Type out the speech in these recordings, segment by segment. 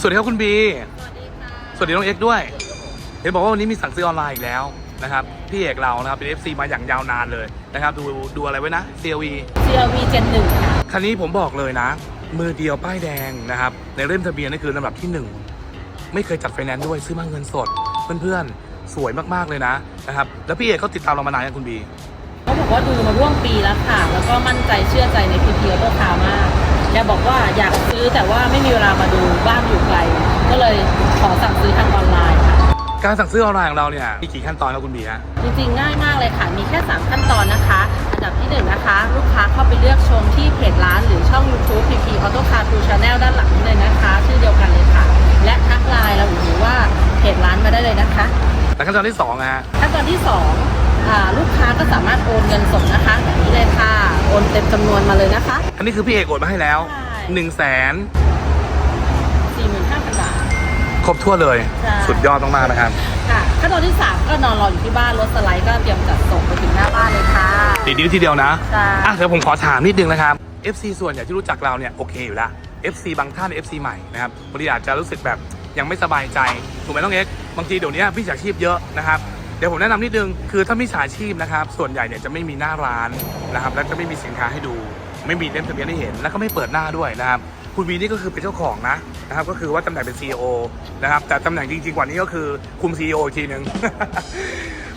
สวัสดีครับคุณบี สวัสดีค่ะ สวัสดีน้องเอ็กซ์ด้วย เห็นบอกว่าวันนี้มีสั่งซื้อออนไลน์อีกแล้วนะครับ พี่เอกเรานะครับเป็น FC มาอย่างยาวนานเลยนะครับ ดูดูอะไรไว้นะ CLV CRV Gen 1ค่ะ คันนี้ผมบอกเลยนะ มือเดียวป้ายแดงนะครับ ในเล่มทะเบียนนี่คือลำดับที่หนึ่งไม่เคยจัดไฟแนนซ์ด้วยซื้อมาเงินสด เพื่อนๆ สวยมากๆเลยนะนะครับ แล้วพี่เอกเขาติดตามเรามานานยังคุณบี เขาบอกว่าดูมาร่วมปีแล้วค่ะ แล้วก็มั่นใจเชื่อใจในพีพีออโต้คาร์มาก แกบอกว่าอยากซื้อแต่ว่าไม่มีเวลามาดูบ้านอยู่ไกล ก็เลยขอสั่งซื้อทางออนไลน์ค่ะ การสั่งซื้อออนไลน์ของเราเนี่ยมีกี่ขั้นตอนครับคุณบีฮะ จริงๆง่ายมากเลยค่ะ มีแค่ 3 ขั้นตอนนะคะ อันดับที่ 1 นะคะ ลูกค้าเข้าไปเลือกชมที่เพจร้านหรือช่อง YouTube PP Auto Car 2 Channel ด้านหลังนี้เลยนะคะ ชื่อเดียวกันเลยค่ะ และทักไลน์เราหรือว่าเพจร้านมาได้เลยนะคะแต่ขั้นตอนที่สองอะฮะ ขั้นตอนที่2อ่าลูกค้าก็สามารถโอนเงินสด นเต็มจำนวนมาเลยนะคะ อันนี้คือพี่เอกโอนมาให้แล้วใช่1นึ่งแสน45,000 บาท ครบทั่วนเลย ใช่ สุดยอดมากๆนะครับ ค่ะขั้นตอนที่ 3 ก็นอนรออยู่ที่บ้าน รถสไลด์ก็เตรียมจัดส่งไปถึงหน้าบ้านเลยค่ะ ดีดีทีเดียวนะ ใช่ อะเดี๋ยวผมขอถามนิดนึงนะครับ FC ส่วนใหญ่ที่รู้จักเราเนี่ยโอเคอยู่แล้ว FC บางท่าน FC ใหม่นะครับบางทีอาจจะรู้สึกแบบยังไม่สบายใจ ถูกไหมน้องเอ็กซ์บางทีเดี๋ยวนี้พี่ฉาชีพเยอะนะครับ เดี๋ยวผมแนะนำนิดนึงคือถ้ามิจฉาชีพนะครับ ส่วนใหญ่เนี่ยจะไม่มีหน้าร้านนะครับ แล้วจะไม่มีสินค้าให้ดู ไม่มีเล่มทะเบียนให้เห็น แล้วก็ไม่เปิดหน้าด้วยนะครับคุณวีนี่ก็คือเป็นเจ้าของนะนะครับ ก็คือว่าตำแหน่งเป็น CEO นะครับ แต่ตำแหน่งจริงๆกว่านี้ก็คือคุม CEO อีกทีหนึ่ง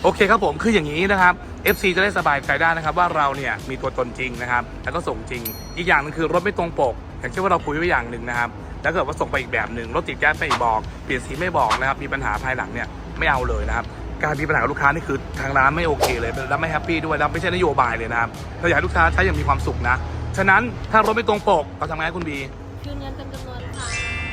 โอเคครับผมคืออย่างนี้นะครับ FC จะได้สบายใจได้นะครับ ว่าเราเนี่ยมีตัวตนจริงนะครับ แล้วก็ส่งจริง อีกอย่างนึงคือรถไม่ตรงปก อย่างเช่นว่าเราคุยไว้อย่างหนึ่งนะครับแล้วเกิดว่าส่งไปอีกแบบหนึ่งรถติดแก๊สไม่บอกเปลี่ยนสีไม่บอกนะครับ มีปัญหาภายหลังเนี่ยไม่เอาเลยนะครับ การมีปัญหากับลูกค้านี่คือทางร้านไม่โอเคเลยและไม่แฮปปี้ด้วยแล้วไม่ใช่นโยบายเลยนะครับเราอยากให้ลูกค้าใช้อย่างมีความสุขนะ ฉะนั้นถ้ารถไม่ตรงปกเราทำไงคุณบีคืนเงินเต็มจำนวนค่ะ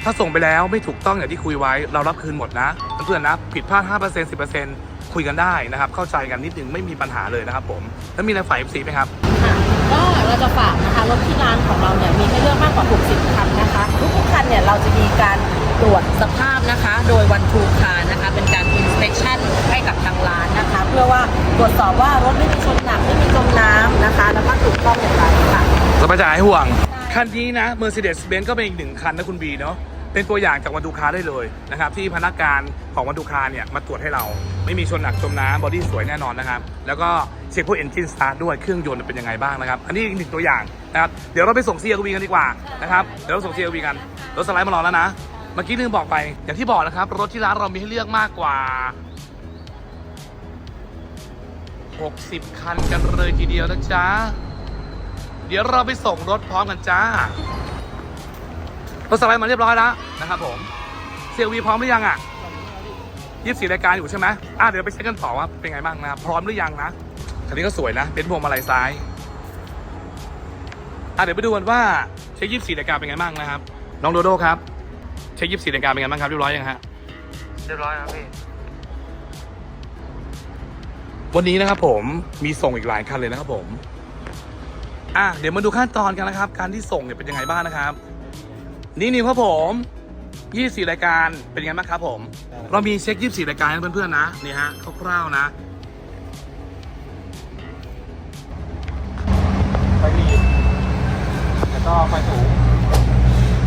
ถ้าส่งไปแล้วไม่ถูกต้องอย่างที่คุยไว้เรารับคืนหมดนะเพื่อนๆนะผิดพลาด 5% 10%คุยกันได้นะครับ เข้าใจกันนิดนึงไม่มีปัญหาเลยนะครับผม แล้วมีอะไรฝ่าย FC ไหมครับ ค่ะก็เราจะฝากนะคะรถที่ร้านของเราเนี่ยมีให้เลือกมากกว่า 60 คันนะคะ ทุกๆคันเนี่ยเราจะมีการตรวจสภาพนะคะ โดยวันทูคานะคะ เป็นการ inspection ให้กับทางร้านนะคะ เพื่อว่าตรวจสอบว่ารถไม่มีชนหนักไม่มีจมน้ำนะคะ แล้วก็ถูกต้องอย่างไรค่ะ สบายใจหายห่วง คันนี้นะ Mercedes-Benz ก็เป็นอีกหนึ่งคันนะคุณบีเนาะเป็นตัวอย่างจากวันดูคาได้เลยนะครับ ที่พนักงานของวันดูคาเนี่ยมาตรวจให้เรา ไม่มีชนหนักจมน้ำบอดี้สวยแน่นอนนะครับ แล้วก็เช็คพวกเอนจินสตาร์ทด้วยเครื่องยนต์เป็นยังไงบ้างนะครับ อันนี้อีกหนึ่งตัวอย่างนะครับเดี๋ยวเราไปส่ง CRV กันดีกว่านะครับเดี๋ยวเราส่ง CRV กันรถสไลด์มารอแล้วนะ เมื่อกี้ลืมบอกไป อย่างที่บอกนะครับ รถที่ร้านเรามีให้เลือกมากกว่า 60 คันกันเลยทีเดียวนะจ๊ะ เดี๋ยวเราไปส่งรถพร้อมกันจ้ารถสไลด์มาเรียบร้อยแล้วนะครับผมเซียวีพร้อมหรือยังอะยี่สิบรายการอยู่ใช่ไหมอะเดี๋ยวไปเช็คกันต่อว่าเป็นไงบ้างนะ พร้อมหรือยังนะคันนี้ก็สวยนะ เป็นพวงมาลัยซ้าย อะเดี๋ยวไปดูกันว่าเช็คยี่สิบรายการเป็นไงบ้างนะครับ น้องโดโดครับ เช็คยี่สิบรายการเป็นไงบ้างครับเรียบร้อยยังฮะเรียบร้อยครับพี่ วันนี้นะครับผมมีส่งอีกหลายคันเลยนะครับผม อะเดี๋ยวมาดูขั้นตอนกันนะครับ การที่ส่งเนี่ยเป็นยังไงบ้างนะครับ นี่นิวครับผม24รายการเป็นยังไงบ้างครับผม เรามีเช็ค24รายการให้เพื่อนๆนะนี่ฮะคร่าวๆนะไฟหลีดแล้วก็ไฟสูง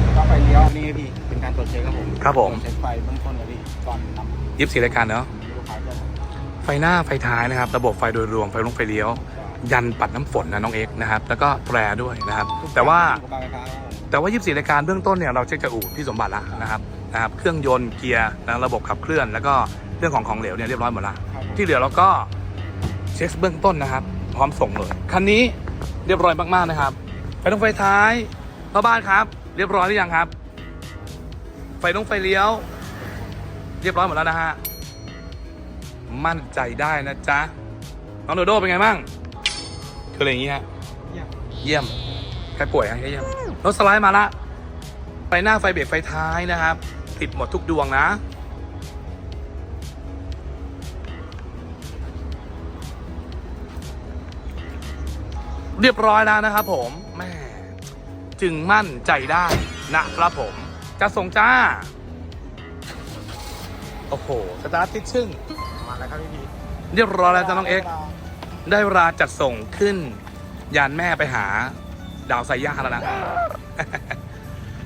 แล้วก็ไฟเลี้ยวนี่พี่เป็น การตรวจเช็คครับผมครับผมตรวจเช็คไฟเบื้องต้นเลยพี่ก่อนนำ24รายการเนาะลูกค้าจะไฟหน้าไฟท้ายนะครับ ระบบไฟโดยรวมไฟลงไฟเลี้ยว ยันปัดน้ำฝนนะน้องเอ็กซ์นะครับ แล้วก็แตรด้วยนะครับ แต่ว่าอุปกรณ์ไฟฟ้าครับผมแต่ว่า 24รายการเบื้องต้นเนี่ยเราเช็คจากอู่พี่สมบัติแล้วนะครับนะครับ เครื่องยนต์เกียร์นะระบบขับเคลื่อน แล้วก็เรื่องของของเหลวเนี่ยเรียบร้อยหมดละครับผมที่เหลือเราก็เช็คเบื้องต้นนะครับ พร้อมส่งเลยคันนี้เรียบร้อยมากๆนะครับไฟตรงไฟท้ายพ่อบ้านครับ เรียบร้อยหรือยังครับ ไฟตรงไฟเลี้ยว เรียบร้อยหมดแล้วนะฮะ มั่นใจได้นะจ๊ะ น้องโดโดเป็นไงบ้างคืออะไรอย่างงี้ฮะ เยี่ยมเยี่ยมใครป่วยฮะเยี่ยมรถสไลด์มาละ ไฟหน้าไฟเบรกไฟท้ายนะครับ ติดหมดทุกดวงนะเรียบร้อยแล้วนะครับผมแม่จึงมั่นใจได้นะครับผม จะส่งจ้า โอ้โหสตาร์ทติดชึ่งมาแล้วครับพี่พีเรียบร้อยแล้วจ้าน้องเอ็กซ์ได้เวลาจัดส่งขึ้น ยานแม่ไปหา ดาวไซย่าแล้วนะ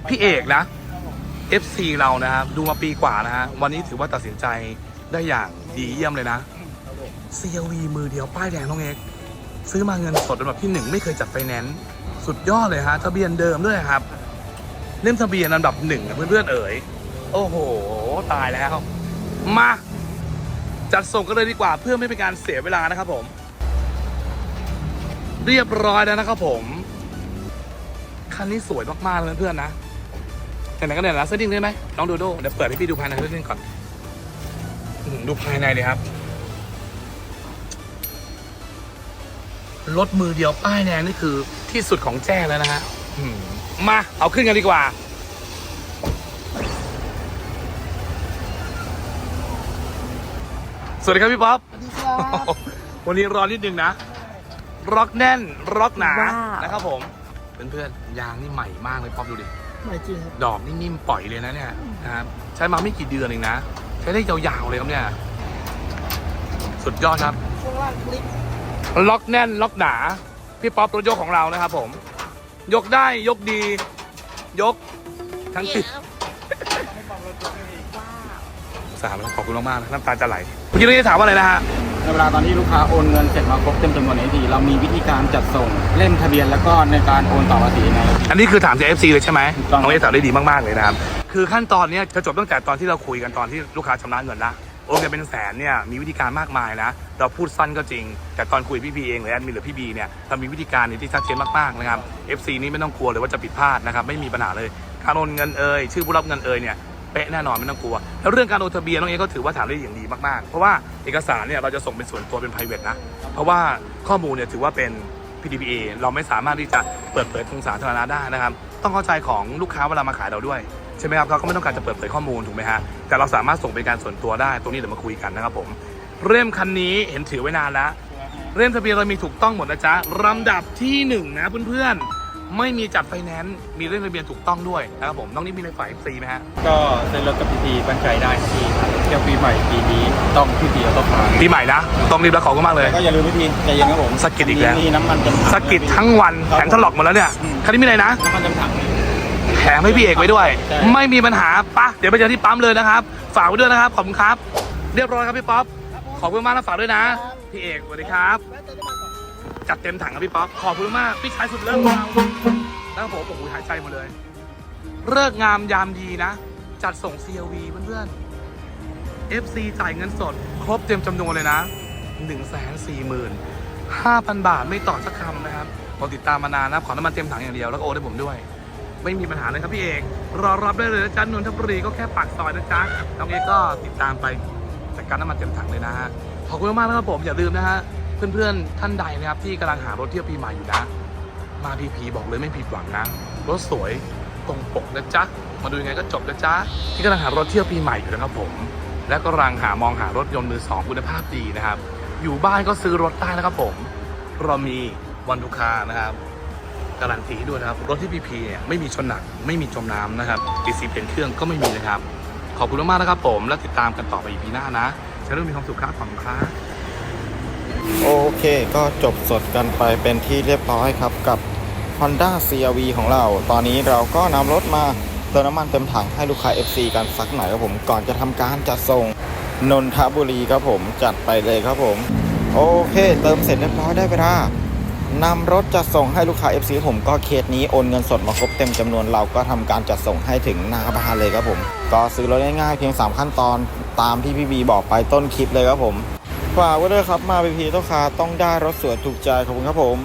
พี่เอกนะ FC เรานะครับ ดูมาปีกว่านะฮะ วันนี้ถือว่าตัดสินใจได้อย่างดีเยี่ยมเลยนะ CLV มือเดียวป้ายแดงน้องเอก ซื้อมาเงินสดเป็นแบบที่หนึ่งไม่เคยจัดไฟแนนซ์ สุดยอดเลยฮะ ทะเบียนเดิมด้วยครับ เล่มทะเบียนอันดับหนึ่งอะเพื่อนๆเอ๋ยโอ้โห ตายแล้ว มา จัดส่งกันเลยดีกว่าเพื่อไม่เป็นการเสียเวลานะครับผม เรียบร้อยแล้วนะครับผม คันนี้สวยมากๆเลยเพื่อนๆนะแต่ไหนก็ไหนละเซตติ้งได้ไหมน้องโดโดเดี๋ยวเปิดให้พี่ดูภายในเซตติ้งก่อนดูภายในเลยครับรถมือเดียวป้ายแดงนี่คือที่สุดของแจ้แล้วนะฮะ มมา เอาขึ้นกันดีกว่า สวัสดีครับพี่ป๊อปสวัสดีครับวันนี้รอนิดนึงนะ ร็อกแน่น ร็อกหนา ว้าว นะครับผม เพื่อนๆ ยางนี่ใหม่มากเลยป๊อปดูดิไม่จริงครับ ดอกนี่นิ่มปล่อยเลยนะเนี่ยนะครับใช้มาไม่กี่เดือนเองนะ ใช้ได้ยาวๆเลยครับเนี่ย สุดยอดครับ ช่วงล่างคลิกล็อกแน่น ล็อกหนา พี่ป๊อปรถยกของเรานะครับผม ยกได้ยกดี ยกทั้งติดสามขอบคุณมากๆนะน้ำตาจะไหลเมื่อกี้เราจะถามว่าอะไรนะฮะในเวลาตอนที่ลูกค้าโอนเงินเสร็จมาครบเต็มจำนวนในทีเรามีวิธีการจัดส่งเล่มทะเบียนแล้วก็ในการโอนต่อภาษีในอันนี้คือถามจาก FC เลยใช่ไหมถูกต้องน้องเอสตอบได้ดีมากๆเลยนะครับคือขั้นตอนเนี้ยจะจบตั้งแต่ตอนที่เราคุยกันตอนที่ลูกค้าชำระเงินละ โอนเงินเป็นแสนเนี่ยมีวิธีการมากมายนะ เราพูดสั้นก็จริง แต่ตอนคุยพี่บีเองหรือแอดมินหรือพี่บีเนี่ยเรามีวิธีการที่ชัดเจนมากๆนะครับ FC นี่ไม่ต้องกลัวเลยว่าจะผิดพลาดนะครับไม่มีปัญหาเลยการโอนเงินเอ่ยชื่อผู้รับเงินเอ่ยเนี่ยเป๊ะแน่นอนไม่ต้องกลัว แล้วเรื่องการโอนทะเบียนน้องเอก็ถือว่าถามได้อย่างดีมากๆ เพราะว่าเอกสารเนี่ยเราจะส่งเป็นส่วนตัวเป็น private นะ เพราะว่าข้อมูลเนี่ยถือว่าเป็น PDPA เราไม่สามารถที่จะเปิดเผยทางสาธารณะได้นะครับ ต้องเข้าใจของลูกค้าเวลามาขายเราด้วย ใช่ไหมครับเขาก็ไม่ต้องการจะเปิดเผยข้อมูลถูกไหมฮะแต่เราสามารถส่งเป็นการส่วนตัวได้ ตรงนี้เดี๋ยวมาคุยกันนะครับผมเริ่มคันนี้เห็นถือไว้นานแล้วเริ่มทะเบียนเรามีถูกต้องหมดนะจ๊ะลำดับที่หนึ่งนะเพื่อนๆไม่มีจัดไฟแนนซ์มีเรื่องทะเบียนถูกต้องด้วยนะครับผมน้องนี่มีในฝ่ายซีไหมฮะก็เซ็นรถกับพีพีบันใจได้ที่เที่ยวปีใหม่ปีนี้ต้องพีพีเอาต้องฟังปีใหม่นะต้องรีบแล้วขอบคุณมากเลยก็อย่าลืมพีพีใจเย็นครับผมสะกิดอีกแล้วนี่น้ำมันเต็มถังสะกิดทั้งวันแขนถลอกหมดแล้วเนี่ยอืมคันนี้มีอะไรนะน้ำมันเต็มถังนี่แถมให้พี่เอกไว้ด้วยใช่ไม่มีปัญหาปะเดี๋ยวไปเจอที่ปั๊มเลยนะครับ ฝากไว้ด้วยนะครับ ขอบคุณครับ เรียบร้อยครับพี่ป๊อป ขอบคุณมากนะฝากด้วยนะ พี่เอกสวัสดีครับ จัดเต็มถังครับพี่ป๊อป ขอบคุณมาก พี่ชายสุดเลิศของเราแล้วผมโอ้โหหายใจหมดเลย เลิกงามยามดีนะ จัดส่ง CLV เพื่อนๆ FC จ่ายเงินสด ครบเต็มจำนวนเลยนะ1 4 5 0 0 0 5,000 บาทไม่ต่อสักคำนะครับผมติดตามมานานนะขอน้ำมันเต็มถังอย่างเดียวแล้วก็โอนให้ผมด้วย ไม่มีปัญหาเลยครับพี่เอกรอรับได้เลยนะจ๊ะนนทบุรีก็แค่ปากซอยนะจ๊ะน้องเอกก็ติดตามไปจัดการน้ำมันเต็มถังเลยนะฮะขอบคุณมากนะครับผมอย่าลืมนะฮะเพื่อนๆท่านใดนะครับที่กำลังหารถเที่ยวปีใหม่อยู่นะ มาพีพีบอกเลยไม่ผิดหวังนะรถสวยตรงปกนะจ๊ะมาดูยังไงก็จบนะจ๊ะที่กำลังหารถเที่ยวปีใหม่อยู่นะครับผม และก็กำลังหามองหารถยนต์มือสองคุณภาพดีนะครับ อยู่บ้านก็ซื้อรถได้นะครับผมเรามีวันทุกคานะครับ การันตีด้วยนะครับ รถที่พีพีเนี่ยไม่มีชนหนัก ไม่มีจมน้ำนะครับดีซีเป็นเครื่องก็ไม่มีนะครับ ขอบคุณมากๆนะครับผม และติดตามกันต่อไปอีพีหน้านะฉันเริ่มมีความสุขครับขอบคุณครับโอเค ก็จบสดกันไปเป็นที่เรียบร้อยครับกับ Honda CRV ของเรา ตอนนี้เราก็นำรถมาเติมน้ำมันเต็มถังให้ลูกค้า FC กันสักหน่อยครับผม ก่อนจะทำการจัดส่งนนทบุรีครับผม จัดไปเลยครับผม โอเค เติมเสร็จเรียบร้อยได้เวลา นำรถจัดส่งให้ลูกค้า FC ผมก็เคสนี้โอนเงินสดมาครบเต็มจำนวนเราก็ทำการจัดส่งให้ถึงหน้าบ้านเลยครับผม ก็ซื้อรถง่ายๆเพียง 3 ขั้นตอนตามที่พี่บีบอกไปต้นคลิปเลยครับผมฝากไว้ด้วยครับมาพีพีต้องคาต้องได้รถสวยถูกใจขอบคุณครับผม